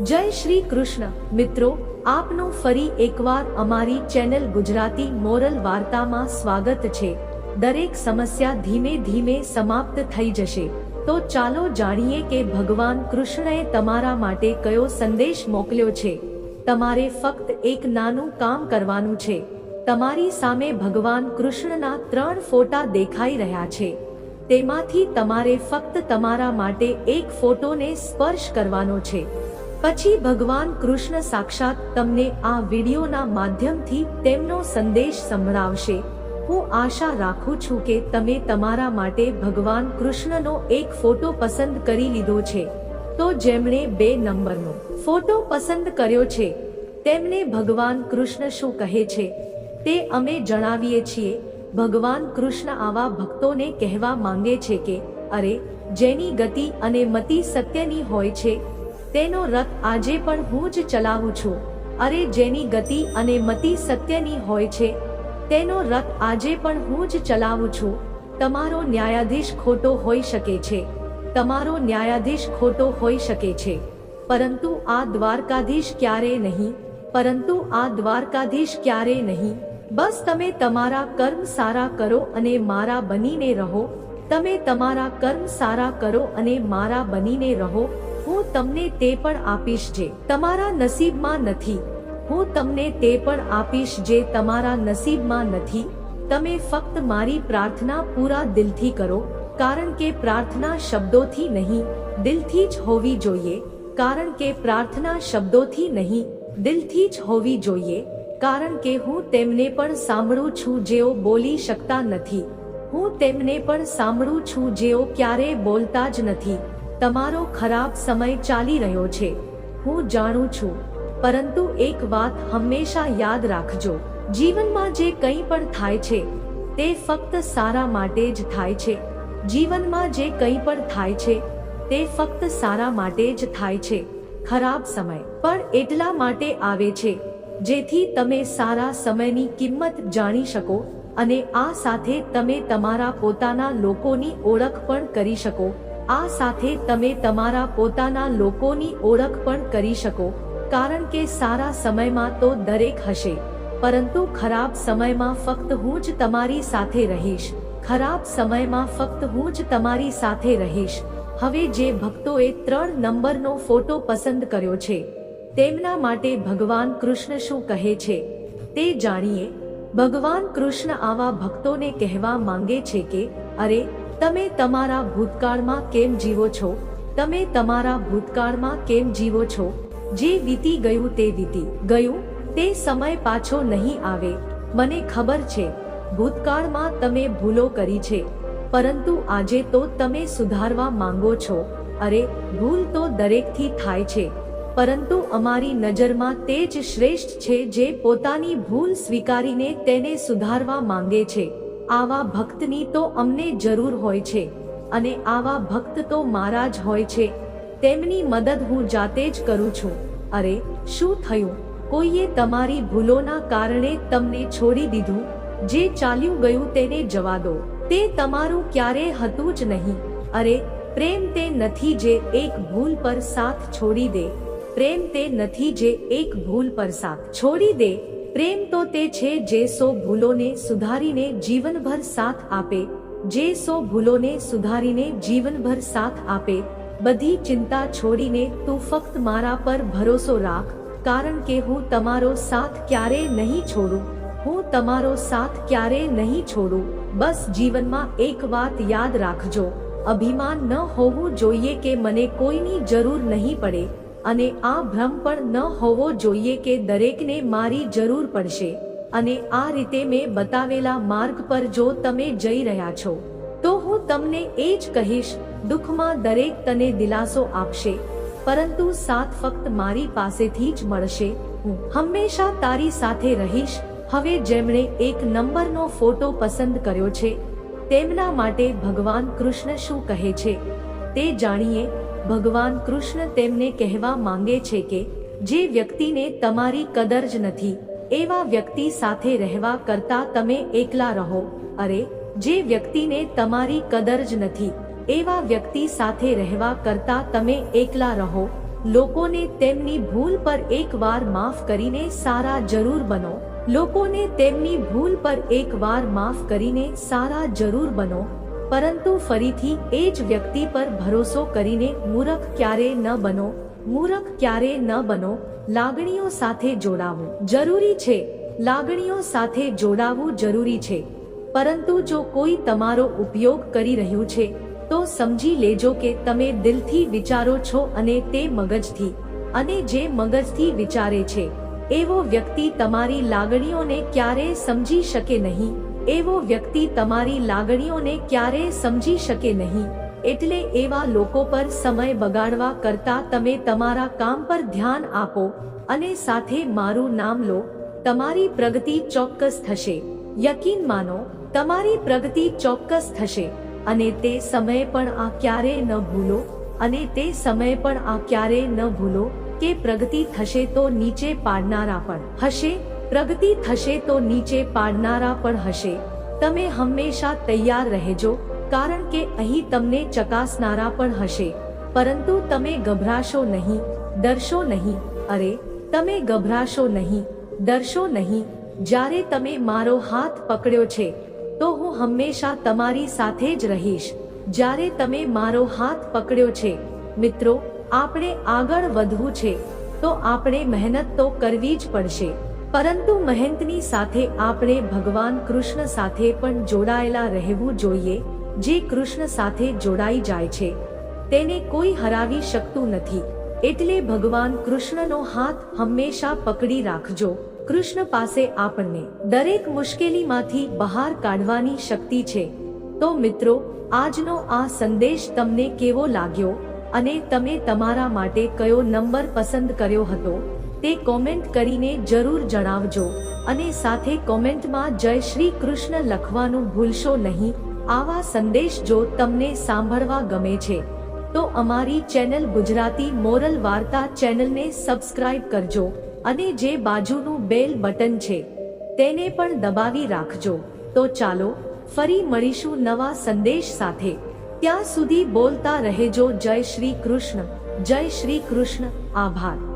જય શ્રી કૃષ્ણ. મિત્રો, આપનું ફરી એકવાર અમારી ચેનલ ગુજરાતી મોરલ વાર્તામાં સ્વાગત છે. દરેક સમસ્યા ધીમે ધીમે સમાપ્ત થઈ જશે. તો ચાલો જાણીએ કે ભગવાન કૃષ્ણએ તમારા માટે કયો સંદેશ મોકલ્યો છે. તમારે ફક્ત એક નાનું કામ કરવાનું છે. તમારી સામે ભગવાન કૃષ્ણના ત્રણ ફોટા દેખાઈ રહ્યા છે. તેમાંથી તમારે ફક્ત તમારા માટે એક ફોટોને સ્પર્શ કરવાનો છે. પછી ભગવાન કૃષ્ણ સાક્ષાત તમને આ વિડીયોના માધ્યમથી તેમનો સંદેશ સંભળાવશે. હું આશા રાખું છું કે તમે તમારા માટે ભગવાન કૃષ્ણનો એક ફોટો પસંદ કરી લીધો છે. તો જેમણે બે નંબરનો ફોટો પસંદ કર્યો છે, તેમને ભગવાન કૃષ્ણ શું કહે છે? તે અમે જણાવીએ છીએ. ભગવાન કૃષ્ણ આવા ભક્તોને કહેવા માંગે છે કે, અરે, જેની ગતિ અને મતિ સત્યની હોય છે તેનો રથ આજે પણ હું જ ચલાવું છું. અરે જેની ગતિ અને મતિ સત્યની હોય છે, તેનો રથ આજે પણ હું જ ચલાવું છું. તમારો ન્યાયાધીશ ખોટો હોઈ શકે છે. તમારો ન્યાયાધીશ ખોટો હોઈ શકે છે. પરંતુ આ દ્વારકાધીશ ક્યારે નહીં? પરંતુ આ દ્વારકાધીશ ક્યારે નહીં? બસ તમે તમારા કર્મ સારા કરો અને મારા બનીને રહો. તમે તમારા કર્મ સારા કરો અને મારા બનીને રહો. હું તમને તે પણ આપીશ જે તમારા નસીબમાં નથી. હું તમને તે પણ આપીશ જે તમારા નસીબમાં નથી. તમે ફક્ત મારી પ્રાર્થના પૂરા દિલથી કરો, કારણ કે પ્રાર્થના શબ્દોથી નહીં, દિલથી જ હોવી જોઈએ. કારણ કે પ્રાર્થના શબ્દોથી નહીં, દિલથી જ હોવી જોઈએ. કારણ કે હું તેમને પણ સાંભળું છું જેઓ બોલી શકતા નથી. હું તેમને પણ સાંભળું છું જેઓ ક્યારેય બોલતા જ નથી. તમારો ખરાબ સમય ચાલી રહ્યો છે. હું જાણું છું. પરંતુ એક વાત હંમેશા યાદ રાખજો. જીવનમાં જે કંઈ પણ થાય છે, તે ફક્ત સારા માટે જ થાય છે. જીવનમાં જે કંઈ પણ થાય છે, તે ફક્ત સારા માટે જ થાય છે. ખરાબ સમય. પણ એટલા માટે આવે છે, જેથી તમે સારા સમયની કિંમત જાણી શકો અને આ સાથે તમે તમારા પોતાના લોકોની ઓળખ પણ કરી શકો. આ સાથે તમે તમારા પોતાના લોકોની ઓળખ પણ કરી શકો, કારણ કે સારા સમયમાં તો દરેક હશે. પરંતુ ખરાબ સમયમાં ફક્ત હું જ તમારી સાથે રહીશ. ખરાબ સમયમાં ફક્ત હું જ તમારી સાથે રહીશ. હવે જે ભક્તોએ ત્રણ નંબરનો ફોટો પસંદ કર્યો છે, તેમના માટે ભગવાન કૃષ્ણ શું કહે છે? તે જાણીએ. ભગવાન કૃષ્ણ આવા ભક્તોને કહેવા માંગે છે કે, અરે તમે તમારા ભૂતકાળમાં કેમ જીવો છો? તમે તમારા ભૂતકાળમાં કેમ જીવો છો? જે વીતી ગયું તે વીતી ગયું, તે સમય પાછો નહીં આવે. મને ખબર છે, ભૂતકાળમાં તમે ભૂલો કરી છે. પરંતુ આજે તો તમે સુધારવા માંગો છો. અરે, ભૂલ તો દરેકથી થાય છે. પરંતુ અમારી નજરમાં તે જ શ્રેષ્ઠ છે જે પોતાની ભૂલ સ્વીકારીને તેને સુધારવા માંગે છે. આવા ભક્તની તો અમને જરૂર હોય છે અને આવા ભક્ત તો મારા જ હોય છે. તેમની મદદ હું જાતે જ કરું છું. અરે, શું થયું? કોઈએ તમારી ભૂલોના કારણે તમને છોડી દીધું? જે ચાલ્યું ગયું તેને જવા દો. તે તમારું ક્યારે હતું જ નહીં. અરે, પ્રેમ તે નથી જે એક ભૂલ પર સાથ છોડી દે. પ્રેમ તે નથી જે એક ભૂલ પર સાથ છોડી દે. પ્રેમ તો તે છે જે સો ભૂલોને સુધારીને જીવનભર સાથ આપે, જે સો ભૂલોને સુધારીને જીવનભર સાથ આપે. બધી ચિંતા છોડીને તું ફક્ત મારા પર ભરોસો રાખ, કારણ કે હું તમારો સાથ ક્યારે નહીં છોડું. હું તમારો સાથ ક્યારે નહીં છોડું. બસ જીવનમાં એક વાત યાદ રાખજો. અભિમાન ન હોવું જોઈએ કે મને કોઈની જરૂર નહીં પડે. અને આ ભ્રમ પણ ન હોવો જોઈએ કે દરેકને મારી જરૂર પડશે. અને આ રીતે મેં બતાવેલા માર્ગ પર જો તમે જઈ રહ્યા છો, તો હું તમને એ જ કહીશ, દુઃખમાં દરેક તને દિલાસો આપશે. પરંતુ સાથ ફક્ત મારી પાસેથી જ મળશે. હું હંમેશા તારી સાથે રહીશ. હવે જેમણે એક નંબરનો ફોટો પસંદ કર્યો છે, તેમના માટે ભગવાન કૃષ્ણ શું કહે છે, તે જાણીએ. ભગવાન કૃષ્ણ તેમને કહેવા માંગે છે કે, જે વ્યક્તિને તમારી કદર જ નથી, એવા વ્યક્તિ સાથે રહેવા કરતા તમે એકલા રહો. અરે, જે વ્યક્તિને તમારી કદર જ નથી, એવા વ્યક્તિ સાથે રહેવા કરતા તમે એકલા રહો. લોકોને તેમની ભૂલ પર એકવાર માફ કરીને સારા જરૂર બનો. લોકોને તેમની ભૂલ પર એકવાર માફ કરીને સારા જરૂર બનો. પરંતુ ફરીથી એ જ વ્યક્તિ પર ભરોસો કરીને મૂરખ ક્યારે ન બનો, મૂરખ ક્યારે ન બનો, લાગણીઓ સાથે જોડાવું જરૂરી છે. લાગણીઓ સાથે જોડાવું જરૂરી છે. પરંતુ જો કોઈ તમારો ઉપયોગ કરી રહ્યું છે, તો સમજી લેજો કે તમે દિલથી વિચારો છો અને તે મગજથી, અને જે મગજથી વિચારે છે, એવો વ્યક્તિ તમારી લાગણીઓને ક્યારેય સમજી શકે નહીં. એવો વ્યક્તિ તમારી લાગણીઓને ક્યારેય સમજી શકે નહીં. એટલે એવા લોકો પર સમય બગાડવા કરતા તમે તમારા કામ પર ધ્યાન આપો અને સાથે મારું નામ લો. તમારી પ્રગતિ ચોક્કસ થશે. યકીન માનો, તમારી પ્રગતિ ચોક્કસ થશે. અને તે સમયે પણ આ ક્યારે ન ભૂલો. અને તે સમયે પણ આ ક્યારે ન ભૂલો કે પ્રગતિ થશે તો નીચે પાડનારા પણ હશે. પ્રગતિ થશે તો નીચે પાડનારા પણ હશે. તમે હંમેશા તૈયાર રહેજો, કારણ કે અહીં તમને ચકાસનારા પણ હશે. પરંતુ તમે ગભરાશો નહીં, ડરશો નહીં. અરે, તમે ગભરાશો નહીં, ડરશો નહીં. જ્યારે તમે મારો હાથ પકડ્યો છે, તો હું હંમેશા તમારી સાથે જ રહીશ. જ્યારે તમે મારો હાથ પકડ્યો છે, મિત્રો, આપણે આગળ વધવું છે, તો આપણે મહેનત તો કરવી જ પડશે. પરંતુ મહેંતની સાથે આપણે ભગવાન કૃષ્ણ સાથે પણ જોડાયેલા રહેવું જોઈએ, જે કૃષ્ણ સાથે જોડાઈ જાય છે. તેને કોઈ હરાવી શકતું નથી. એટલે ભગવાન કૃષ્ણનો હાથ હંમેશા પકડી રાખજો. કૃષ્ણ પાસે આપણને દરેક મુશ્કેલીમાંથી બહાર કાઢવાની શક્તિ છે. તો મિત્રો, આજનો આ સંદેશ તમને કેવો લાગ્યો? અને તમે તમારા માટે કયો નંબર પસંદ કર્યો હતો? તે કોમેન્ટ કરીને જરૂર જણાવજો અને સાથે કોમેન્ટમાં જય શ્રી કૃષ્ણ લખવાનું ભૂલશો નહીં આવા સંદેશ જો તમને સાંભળવા ગમે છે, તો અમારી ચેનલ ગુજરાતી મોરલ વાર્તા ચેનલને સબસ્ક્રાઇબ કરજો અને જે બાજુનું બેલ બટન છે, તેને પણ દબાવી રાખજો. તો ચાલો, ફરી મળીશું નવા સંદેશ સાથે. ત્યાં સુધી બોલતા રહેજો જય શ્રી કૃષ્ણ, જય શ્રી કૃષ્ણ. આભાર.